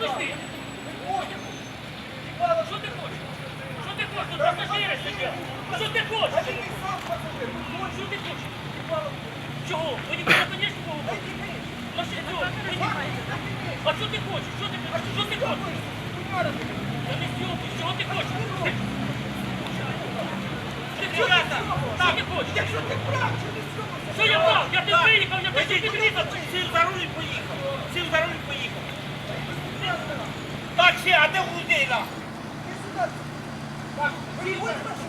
Подожди. Що ти хочеш? Що ти хочеш? Що ти хочеш? Що ти хочеш? Чого? Мені не з було. А що ти хочеш? Що ти хочеш? Чого ти хочеш? Що я прав? Я тебе виїхав, я тебе виїхав. 天都不给了。你是个你为什么